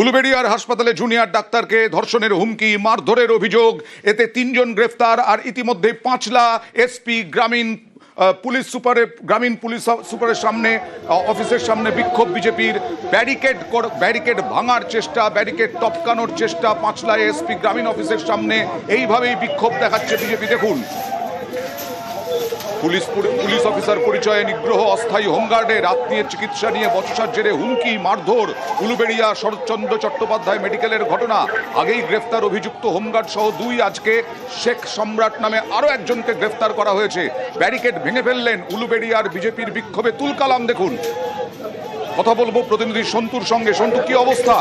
উলুবেড়িয়ার হাসপাতালে জুনিয়র ডাক্তারকে ধর্ষণের হুমকি, মারধরের অভিযোগ, এতে তিনজন গ্রেফতার আর ইতিমধ্যে পাঁচলা এসপি গ্রামীণ পুলিশ সুপারের গ্রামীণ পুলিশ সুপারের সামনে অফিসের সামনে বিক্ষোভ বিজেপির ব্যারিকেড ব্যারিকেড ভাঙার চেষ্টা, ব্যারিকেড টপকানোর চেষ্টা পাঁচলা এসপি গ্রামীণ অফিসের সামনে। এইভাবেই বিক্ষোভ দেখাচ্ছে বিজেপি। দেখুন পুলিশ পুলিশ অফিসার পরিচয়ে নিগ্রহ অস্থায়ী হোমগার্ডে রাত নিয়ে চিকিৎসা নিয়ে বচসার জেরে হুমকি, মারধর, উলুবেড়িয়া শরৎচন্দ্র চট্টোপাধ্যায় মেডিকেলের ঘটনা। আগেই গ্রেফতার অভিযুক্ত হোমগার্ড সহ দুই আজকে শেখ সম্রাট নামে আরও একজনকে গ্রেফতার করা হয়েছে। ব্যারিকেড ভেঙে ফেললেন উলুবেড়িয়ার বিজেপির বিক্ষোভে তুলকালাম দেখুন। কথা বলব প্রতিনিধি সন্তুর সঙ্গে। সন্তু, কি অবস্থা?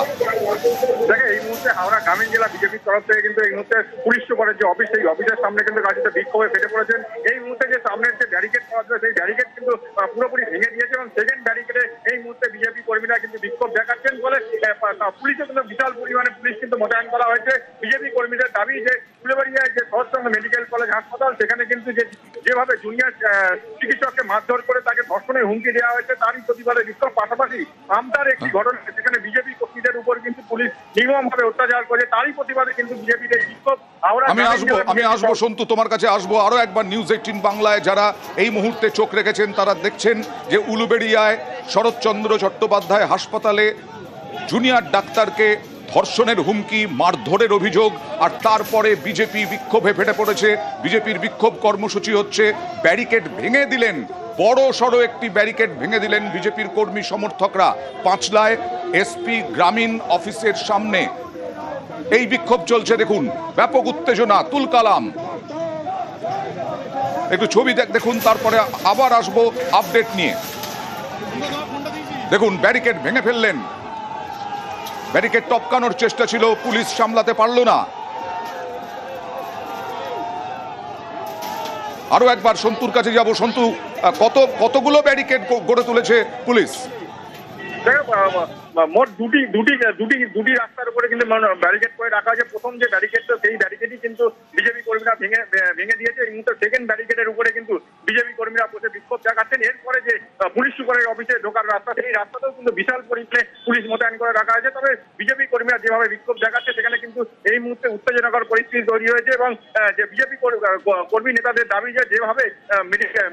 দেখে, এই মুহূর্তে হাওড়া গ্রামীণ জেলা বিজেপির তরফ থেকে কিন্তু এই মুহূর্তে পুলিশ সুপারের যে অফিস, সেই অফিসের সামনে কিন্তু গাড়িতে বিক্ষোভে ফেটে পড়েছেন। এই মুহূর্তে যে সামনের যে ব্যারিকেড পাওয়া সেই ব্যারিকেড কিন্তু পুরোপুরি ভেঙে দিয়েছে এবং সেকেন্ড ব্যারিকেডে এই মুহূর্তে বিজেপি কর্মীরা কিন্তু বিক্ষোভ দেখাচ্ছেন বলে পুলিশে কিন্তু বিশাল পরিমাণে পুলিশ কিন্তু মোতায়েন করা হয়েছে। বিজেপি কর্মীদের দাবি যে, ফুলেবাড়িয়ায় যে শরৎচন্দ্র মেডিকেল কলেজ হাসপাতাল, সেখানে কিন্তু যে, যেভাবে জুনিয়র চিকিৎসককে মারধর করে তাকে ধর্ষণের হুমকি দেওয়া হয়েছে, তারই প্রতিবাদে বিক্ষোভ। পাশাপাশি আমতার একটি ঘটনা সেখানে বিজেপি কর্মীদের উপর কিন্তু পুলিশ নির্মমভাবে অত্যাচার করে তারই প্রতিবাদে কিন্তু বিজেপির এই বিক্ষোভ আমি আসব আমি আসব সন্তু তোমার কাছে আসব। আরও একবার নিউজ এইটিন বাংলায় যারা এই মুহূর্তে চোখ রেখেছেন তারা দেখছেন যে উলুবেড়িয়ায় শরৎচন্দ্র চট্টোপাধ্যায় হাসপাতালে জুনিয়র ডাক্তারকে ধর্ষণের হুমকি মারধরের অভিযোগ আর তারপরে বিজেপি বিক্ষোভে ফেটে পড়েছে। বিজেপির বিক্ষোভ কর্মসূচি হচ্ছে ব্যারিকেড ভেঙে দিলেন বড় সড়ো একটি ব্যারিকেড ভেঙে দিলেন বিজেপির কর্মী সমর্থকরা পাঁচলায় এসপি গ্রামীণ অফিসের সামনে। এই বিক্ষোভ চলছে, দেখুন, ব্যাপক উত্তেজনা, তুলকালাম। একটু ছবি দেখ, দেখুন, তারপরে আবার আসব আপডেট নিয়ে। দেখুন, ব্যারিকেড ভেঙে ফেললেন। ব্যারিকেড টপকানোর চেষ্টা ছিল, পুলিশ সামলাতে পারল না। আরও একবার সন্তুর কাছে যাব, সন্তু। কত কতগুলো ব্যারিকেড গড়ে তুলেছে পুলিশ? মোট দুটি দুটি দুটি দুটি রাস্তার উপরে কিন্তু ব্যারিকেড করে রাখা আছে। প্রথম যে ব্যারিকেডটা সেই ব্যারিকেডই কিন্তু বিজেপি কর্মীরা ভেঙে ভেঙে দিয়েছে। এই সেকেন্ড ব্যারিকেডের উপরে কিন্তু বিজেপি কর্মীরা বসে বিক্ষোভ দেখাচ্ছেন। এরপরে যে পুলিশ সুপারের অফিসে ঢোকার রাস্তা, সেই রাস্তাতেও কিন্তু বিশাল পরিমাণে পুলিশ মোতায়েন করে রাখা আছে। তবে বিজেপি কর্মীরা যেভাবে বিক্ষোভ দেখাচ্ছে, সেখানে কিন্তু এই মুহূর্তে উত্তেজনাকর পরিস্থিতি তৈরি হয়েছে এবং যে বিজেপি কর্মী নেতাদের দাবি যে, যেভাবে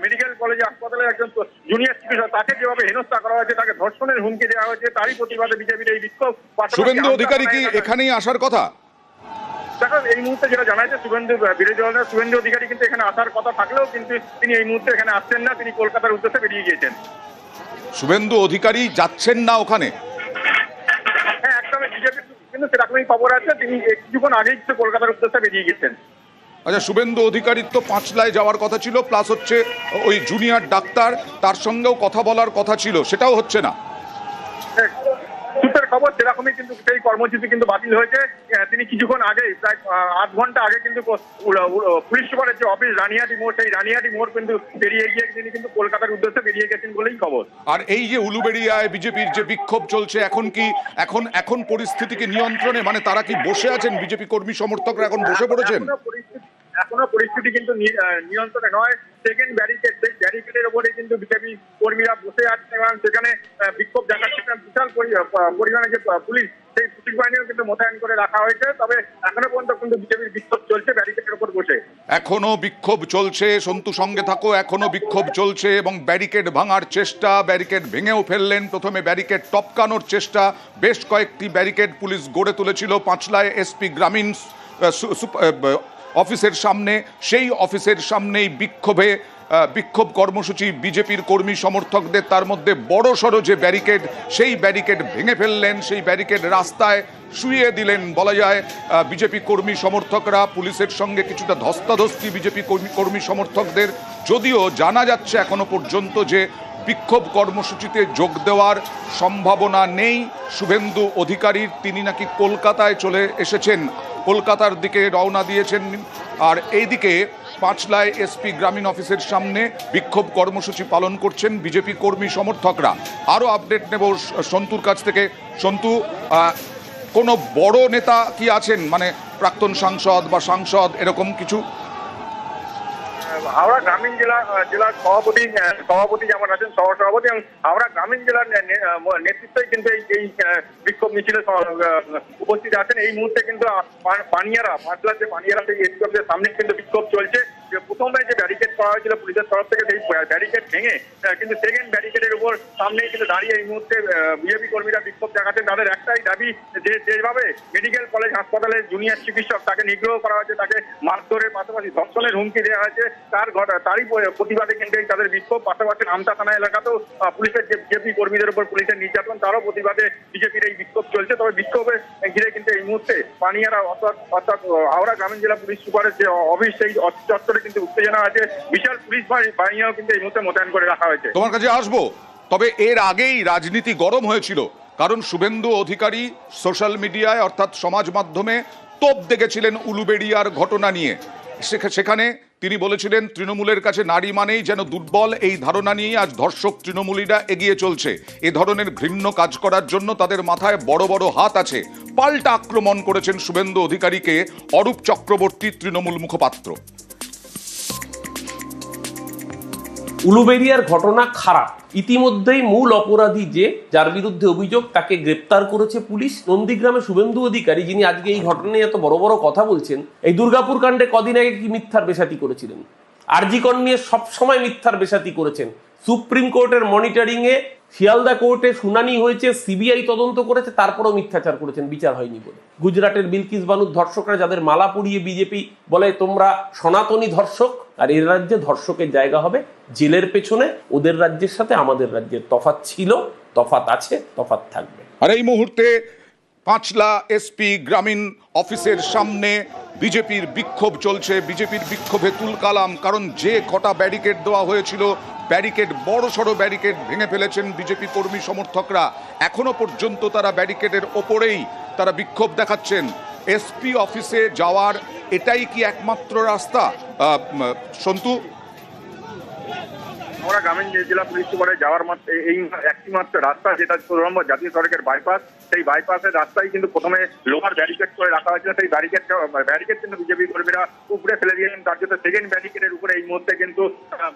মেডিকেল কলেজে হাসপাতালে একজন জুনিয়র চিকিৎসক, তাকে যেভাবে হেনস্থা করা হয়েছে, তাকে ধর্ষণের হুমকি দেওয়া হয়েছে তারই প্রতিবাদে বিজেপির এই বিক্ষোভ শুভেন্দু অধিকারী কি এখানেই আসার কথা? দেখো এই মুহূর্তে যেটা জানা যাচ্ছে শুভেন্দু বিরোধী দলের শুভেন্দু অধিকারী কিন্তু এখানে আসার কথা থাকলেও কিন্তু তিনি এই মুহূর্তে এখানে আসছেন না তিনি কলকাতার উদ্দেশ্যে বেরিয়ে গিয়েছেন। শুভেন্দু অধিকারী যাচ্ছেন না ওখানে? হ্যাঁ একদম বিজেপি কিন্তু সেরকমই খবর আছে তিনি কিছুক্ষণ আগেই কলকাতার উদ্দেশ্যে বেরিয়ে গেছেন আচ্ছা শুভেন্দু অধিকারীর তো পাঁচলায় যাওয়ার কথা ছিল প্লাস হচ্ছে ওই জুনিয়র ডাক্তার তার সঙ্গেও কথা বলার কথা ছিল সেটাও হচ্ছে না? সূত্রের খবর সেরকমই কিন্তু সেই কর্মসূচি কিন্তু বাতিল হয়েছে। তিনি কিছুক্ষণ আগে প্রায় আধ ঘণ্টা আগে কিন্তু পুলিশ সুপারের যে অফিস রানিয়াটি মোড় সেই রানিয়াটি মোড় কিন্তু বেরিয়ে গিয়ে তিনি কিন্তু কলকাতার উদ্দেশ্যে বেরিয়ে গেছেন বলেই খবর। আর এই যে উলুবেড়িয়ায় বিজেপির যে বিক্ষোভ চলছে এখন কি এখন এখন পরিস্থিতিকে নিয়ন্ত্রণে মানে তারা কি বসে আছেন? বিজেপি কর্মী সমর্থকরা এখন বসে পড়েছেন? এখনও পরিস্থিতি কিন্তু নিয়ন্ত্রণে নয়। সেকেন্ড ব্যারিকেড সেই ব্যারিকেডের ওপরে কিন্তু বিজেপি কর্মীরা বসে আছে এবং সেখানে বিক্ষোভ দেখাচ্ছেন এবং বিশাল পরিমাণে যে পুলিশ, সেই পুলিশ বাহিনীও কিন্তু মোতায়েন করে রাখা হয়েছে। তবে এখনও পর্যন্ত কিন্তু বিজেপির বিক্ষোভ চলছে ব্যারিকেডের উপর বসে। এখনও বিক্ষোভ চলছে, সন্তু সঙ্গে থাকো, এখনও বিক্ষোভ চলছে এবং ব্যারিকেড ভাঙার চেষ্টা ব্যারিকেড ভেঙেও ফেললেন। প্রথমে ব্যারিকেড টপকানোর চেষ্টা, বেশ কয়েকটি ব্যারিকেড পুলিশ গড়ে তুলেছিল। পাঁচলায় এসপি গ্রামীণ অফিসের সামনে, সেই অফিসের সামনেই বিক্ষোভে বিক্ষোভ কর্মসূচি বিজেপির কর্মী সমর্থকদের তার মধ্যে বড় সড়ো যে ব্যারিকেড, সেই ব্যারিকেড ভেঙে ফেললেন, সেই ব্যারিকেড রাস্তায় শুয়ে দিলেন বলা যায় বিজেপি কর্মী সমর্থকরা, পুলিশের সঙ্গে কিছুটা ধস্তাধস্তি বিজেপি কর্মী সমর্থকদের, যদিও জানা যাচ্ছে এখনও পর্যন্ত যে বিক্ষোভ কর্মসূচিতে যোগ দেওয়ার সম্ভাবনা নেই। শুভেন্দু অধিকারীর, তিনি নাকি কলকাতায় চলে এসেছেন। কলকাতার দিকে রওনা দিয়েছেন আর এইদিকে পাঁচলায় এসপি গ্রামীণ অফিসের সামনে বিক্ষোভ কর্মসূচি পালন করছেন বিজেপি কর্মী সমর্থকরা। আরও আপডেট নেব সন্তুর কাছ থেকে। সন্তু কোনো বড় নেতা কি আছেন? মানে প্রাক্তন সাংসদ বা সাংসদ, এরকম কিছু? হাওড়া গ্রামীণ জেলা জেলার সভাপতি সভাপতি যেমন আছেন সহ সভাপতি এবং হাওড়া গ্রামীণ জেলার নেতৃত্বই কিন্তু এই বিক্ষোভ মিছিলে উপস্থিত আছেন। এই মুহূর্তে কিন্তু পানিয়ারা পাঁচলার যে পানিয়ারা, সেই সামনে কিন্তু বিক্ষোভ চলছে। প্রথমে যে ব্যারিকেড করা হয়েছিল পুলিশের তরফ থেকে, সেই ব্যারিকেড ভেঙে কিন্তু সেকেন্ড ব্যারিকেডের উপর সামনেই কিন্তু দাঁড়িয়ে এই মুহূর্তে বিজেপি কর্মীরা বিক্ষোভ দেখাচ্ছেন। তাদের একটাই দাবি যে যেভাবে মেডিকেল কলেজ হাসপাতালের জুনিয়র চিকিৎসক তাকে নিগ্রহ করা হয়েছে, তাকে মারধরের পাশাপাশি ধর্ষণের হুমকি দেওয়া হয়েছে, তার তারই প্রতিবাদে কিন্তু তাদের বিক্ষোভ। পাশাপাশি আমতা থানা এলাকাতেও পুলিশের যে বিজেপি কর্মীদের উপর পুলিশের নির্যাতন, তারও প্রতিবাদে বিজেপির এই বিক্ষোভ চলছে। তবে বিক্ষোভে ঘিরে কিন্তু এই মুহূর্তে পানিয়ারা অর্থাৎ অর্থাৎ হাওড়া গ্রামীণ জেলা পুলিশ সুপারের যে অফিস, সেই চত্বরে কিন্তু উত্তেজনা আছে। বিশাল পুলিশ বাহিনী- বাহিনীও কিন্তু এই মুহূর্তে মোতায়েন করে রাখা হয়েছে। তোমার কাছে আসব? তবে এর আগেই রাজনীতি গরম হয়েছিল। কারণ শুভেন্দু অধিকারী সোশ্যাল মিডিয়ায়, অর্থাৎ সমাজ মাধ্যমে তোপ দেখেছিলেন উলুবেড়িয়ার ঘটনা নিয়ে। সেখা- সেখানে তিনি বলেছিলেন, তৃণমূলের কাছে নারী মানেই যেন দুর্বল। এই ধারণা নিয়ে আজ ধর্ষক তৃণমূলীরা এগিয়ে চলছে। এ ধরনের ঘৃণ্য কাজ করার জন্য তাদের মাথায় বড় বড় হাত আছে। পাল্টা আক্রমণ করেছেন শুভেন্দু অধিকারীকে অরূপ চক্রবর্তী তৃণমূল মুখপাত্র। উলুবেরিয়ার ঘটনা খারাপ। ইতিমধ্যেই মূল অপরাধী যে, যার বিরুদ্ধে অভিযোগ, তাকে গ্রেপ্তার করেছে পুলিশ। নন্দীগ্রামে শুভেন্দু অধিকারী, যিনি আজকে এই ঘটনা নিয়ে এত বড় বড় কথা বলছেন, এই দুর্গাপুর কাণ্ডে কদিন আগে কি মিথ্যার বেসাতি করেছিলেন? আরজিকর নিয়ে সবসময় মিথ্যার বেসাতি করেছেন। সুপ্রিম কোর্টের মনিটরিং এ শিয়ালদা কোর্টে শুনানি হয়েছে, সিবিআই তদন্ত করেছে, তারপরেও মিথ্যাচার করেছেন, বিচার হয়নি বলে। গুজরাটের বিলকিস বানুর ধর্ষকরা যাদের মালা পরিয়ে বিজেপি বলে, তোমরা সনাতনী ধর্ষক, আর এর রাজ্যে ধর্ষকের জায়গা হবে জেলের পেছনে, ওদের রাজ্যের সাথে আমাদের রাজ্যের তফাত ছিল তফাত আছে তফাত থাকবে। আর এই মুহূর্তে পাঁচলা এসপি গ্রামীণ অফিসের সামনে বিজেপির বিক্ষোভ চলছে। বিজেপির বিক্ষোভে তুলকালাম কারণ যে কটা ব্যারিকেড দেওয়া হয়েছিল, ব্যারিকেড বড় সড়ো ব্যারিকেড ভেঙে ফেলেছেন বিজেপি কর্মী সমর্থকরা। এখনও পর্যন্ত তারা ব্যারিকেডের ওপরেই তারা বিক্ষোভ দেখাচ্ছেন। এসপি অফিসে যাওয়ার এটাই কি একমাত্র রাস্তা? সন্তু? আমরা গ্রামীণ জেলা পুলিশ সুপারে যাওয়ার মাত্র এই একটি মাত্র রাস্তা, যেটা জাতীয় সড়কের বাইপাস সেই বাইপাসের রাস্তায় কিন্তু প্রথমে লোহার ব্যারিকেড করে রাখা হয়েছিল। সেই ব্যারিকেড ব্যারিকেড কিন্তু বিজেপি কর্মীরা উপরে ফেলে দিয়েছেন। তার জন্য সেকেন্ড ব্যারিকেডের উপরে এই মুহূর্তে কিন্তু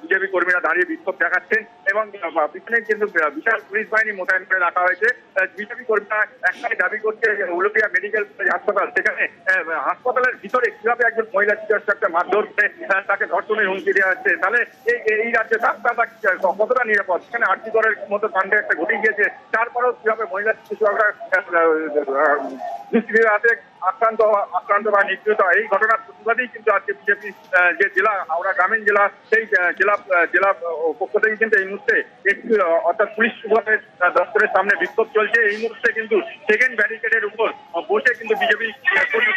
বিজেপি কর্মীরা দাঁড়িয়ে বিক্ষোভ দেখাচ্ছেন। এবং পিছনে কিন্তু বিশাল পুলিশ বাহিনী মোতায়েন করে রাখা হয়েছে বিজেপি কর্মীরা একটাই দাবি করছে উলুপিয়া মেডিকেল হাসপাতাল, সেখানে হাসপাতালের ভিতরে কীভাবে একজন মহিলা চিকিৎসককে মারধর করে তাকে ধর্ষণের হুমকি দেওয়া হচ্ছে, তাহলে এই এই রাজ্যে ডাক্তাররা কতটা নিরাপদ? সেখানে আর্থিক করার মতো কাণ্ডে একটা ঘটে গিয়েছে, তারপরেও কীভাবে মহিলা চিকিৎসকরা দুষ্কৃতীর হাতে আক্রান্ত আক্রান্ত বা নিগৃহীত এই ঘটনার প্রতিবাদেই কিন্তু আজকে বিজেপি যে জেলা, হাওড়া গ্রামীণ জেলা, সেই জেলা জেলা পক্ষ থেকে কিন্তু এই মুহূর্তে একটি অর্থাৎ পুলিশ সুপারের দপ্তরের সামনে বিক্ষোভ চলছে। এই মুহূর্তে কিন্তু সেকেন্ড ব্যারিকেডের উপর বসে কিন্তু বিজেপি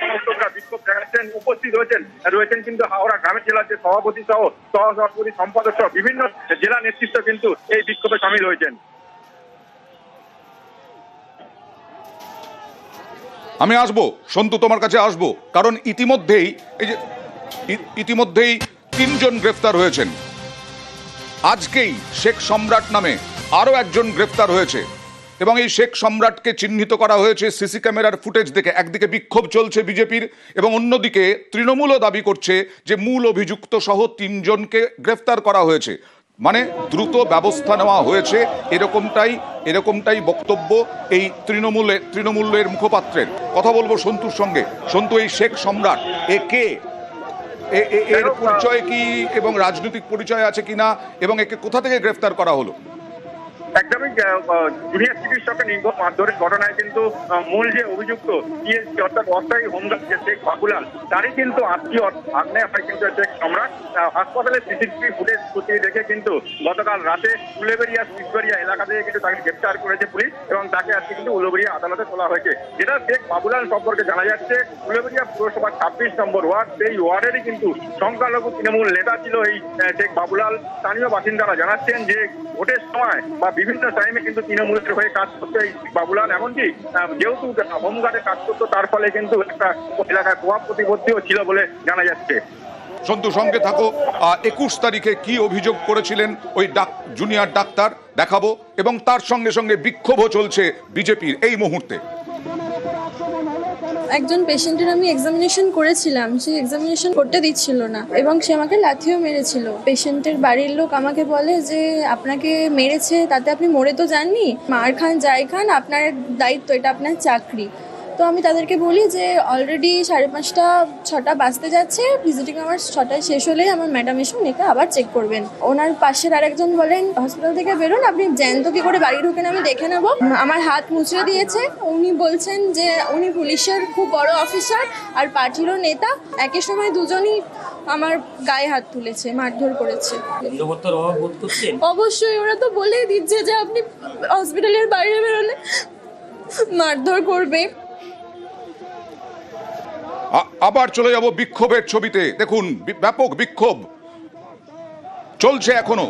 সমর্থকরা বিক্ষোভ দেখাচ্ছেন, উপস্থিত হয়েছেন রয়েছেন কিন্তু হাওড়া গ্রামীণ জেলার যে সভাপতি সহ সহ সভাপতি সম্পাদক সহ বিভিন্ন জেলা নেতৃত্ব কিন্তু এই বিক্ষোভে সামিল হয়েছেন। আমি আসব, সন্তু তোমার কাছে আসব, কারণ ইতিমধ্যেই, এই যে ইতিমধ্যেই তিনজন গ্রেফতার হয়েছেন। আজকেই শেখ সম্রাট নামে আরও একজন গ্রেফতার হয়েছে, এবং এই শেখ সম্রাটকে চিহ্নিত করা হয়েছে সিসি ক্যামেরার ফুটেজ দেখে। একদিকে বিক্ষোভ চলছে বিজেপির, এবং অন্যদিকে তৃণমূলও দাবি করছে যে মূল অভিযুক্ত সহ তিনজনকে গ্রেফতার করা হয়েছে। মানে দ্রুত ব্যবস্থা নেওয়া হয়েছে এরকমটাই এরকমটাই বক্তব্য এই তৃণমূলের তৃণমূলের মুখপাত্রের। কথা বলব সন্তুর সঙ্গে। সন্তু এই শেখ সম্রাট এ কে? এর পরিচয় কি এবং রাজনৈতিক পরিচয় আছে কিনা এবং একে কোথা থেকে গ্রেফতার করা হলো? একদমই জুনিয়র চিকিৎসকের নির্ভর মারধরের ঘটনায় কিন্তু মূল যে অভিযুক্ত পিএসসি অর্থাৎ অস্থায়ী হোমগার্ড যে শেখ বাবুলাল, তারই কিন্তু আত্মীয় আগ্নেয় হয় কিন্তু শেখ সম্রাট। হাসপাতালের সিসিটিভি ফুটেজ খতিয়ে দেখে কিন্তু গতকাল রাতে উলেবেরিয়া, সিসবেরিয়া এলাকা থেকে কিন্তু তাকে গ্রেপ্তার করেছে পুলিশ এবং তাকে আজকে কিন্তু উলেবেরিয়া আদালতে তোলা হয়েছে। যেটা শেখ বাবুলাল সম্পর্কে জানা যাচ্ছে, উলেবেরিয়া পুরসভা ছাব্বিশ নম্বর ওয়ার্ড, সেই ওয়ার্ডেরই কিন্তু সংখ্যালঘু তৃণমূল নেতা ছিল এই শেখ বাবুলাল। স্থানীয় বাসিন্দারা জানাচ্ছেন যে ভোটের সময় বা বিভিন্ন টাইমে কিন্তু তৃণমূলের হয়ে কাজ করতে বাবুলাল। এমনকি যেহেতু হোমগার্ডে কাজ করতো, তার ফলে কিন্তু একটা এলাকায় প্রভাব প্রতিপত্তিও ছিল বলে জানা যাচ্ছে। সন্তু, সঙ্গে থাকো। একুশ তারিখে কি অভিযোগ করেছিলেন ওই ডাক, জুনিয়র ডাক্তার? দেখাবো। এবং তার সঙ্গে সঙ্গে বিক্ষোভও চলছে বিজেপির এই মুহূর্তে। একজন পেশেন্টের আমি এক্সামিনেশন করেছিলাম। সে এক্সামিনেশন করতে দিচ্ছিল না এবং সে আমাকে লাথিও মেরেছিল। পেশেন্টের বাড়ির লোক আমাকে বলে যে, আপনাকে মেরেছে, তাতে আপনি মরে তো যাননি। মার খান, যাই খান, আপনার দায়িত্ব, এটা আপনার চাকরি। তো আমি তাদেরকে বলি যে অলরেডি সাড়ে পাঁচটা ছটা বাজতে যাচ্ছে। ভিজিটিং আমার ছটায় শেষ হলেই আমার ম্যাডাম এসে উনিকে আবার চেক করবেন। ওনার পাশের আরেকজন বলেন হসপিটাল থেকে বেরোন আপনি জ্যান্ত কি করে বাড়ি ঢুকেন আমি দেখে নেব। আমার হাত মুচড়ে দিয়েছে। উনি বলছেন যে উনি পুলিশের খুব বড় অফিসার আর পার্টিরও নেতা। একই সময় দুজনই আমার গায়ে হাত তুলেছে মারধর করেছে। অবশ্যই ওরা তো বলেই দিচ্ছে যে আপনি হসপিটালের বাইরে বেরোলে মারধর করবে। আবার চলে যাব বিক্ষোভের ছবিতে। দেখুন ব্যাপক বিক্ষোভ চলছে এখনও।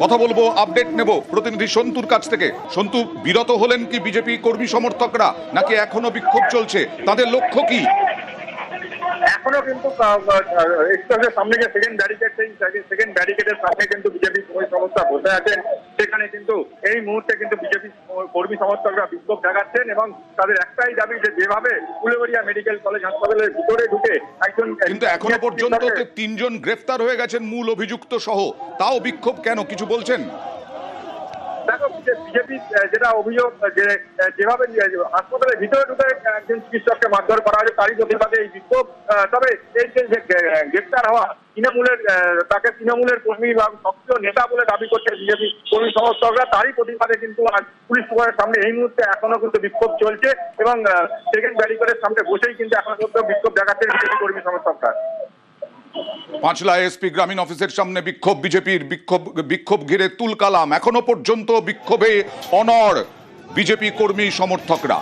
কথা বলব, আপডেট নেব প্রতিনিধি সন্তুর কাছ থেকে। সন্তু, বিরত হলেন কি বিজেপি কর্মী সমর্থকরা? নাকি এখনও বিক্ষোভ চলছে? তাদের লক্ষ্য কি? এখনও কিন্তু এক্সপ্রেসের সামনে যে সেকেন্ড ব্যারিকেড সেই সেকেন্ড ব্যারিকেডের সামনে কিন্তু বিজেপি কর্মী সমর্থক বসে আছেন। সেখানে কিন্তু এই মুহূর্তে কিন্তু বিজেপি কর্মী সমর্থকরা বিক্ষোভ দেখাচ্ছেন এবং তাদের একটাই দাবি যে যেভাবে উলুবেড়িয়া মেডিকেল কলেজ হাসপাতালের ভিতরে ঢুকে একজন কিন্তু এখনও পর্যন্ত তিনজন গ্রেফতার হয়ে গেছেন মূল অভিযুক্ত সহ। তাও বিক্ষোভ কেন? কিছু বলছেন? দেখো বিজেপি যেটা অভিযোগ যে যেভাবে হাসপাতালের ভিতরে ঢুকে একজন চিকিৎসককে মারধর করা হয়েছে, তারই প্রতিবাদে এই বিক্ষোভ তবে এই যে যে গ্রেপ্তার হওয়া তৃণমূলের তাকে তৃণমূলের কর্মী বা সক্রিয় নেতা বলে দাবি করছে বিজেপি কর্মী সমর্থকরা, তারই প্রতিবাদে কিন্তু আজ পুলিশ সুপারের সামনে এই মুহূর্তে এখনও কিন্তু বিক্ষোভ চলছে এবং সেকেন্ড ব্যারিকেডের সামনে বসেই কিন্তু এখনও পর্যন্ত বিক্ষোভ দেখাচ্ছে বিজেপি কর্মী সমর্থকরা। পাঁচলা এসপি গ্রামীণ অফিসের সামনে বিক্ষোভ বিজেপির, বিক্ষোভ বিক্ষোভ ঘিরে তুলকালাম। এখনও পর্যন্ত বিক্ষোভে অনর বিজেপি কর্মী সমর্থকরা।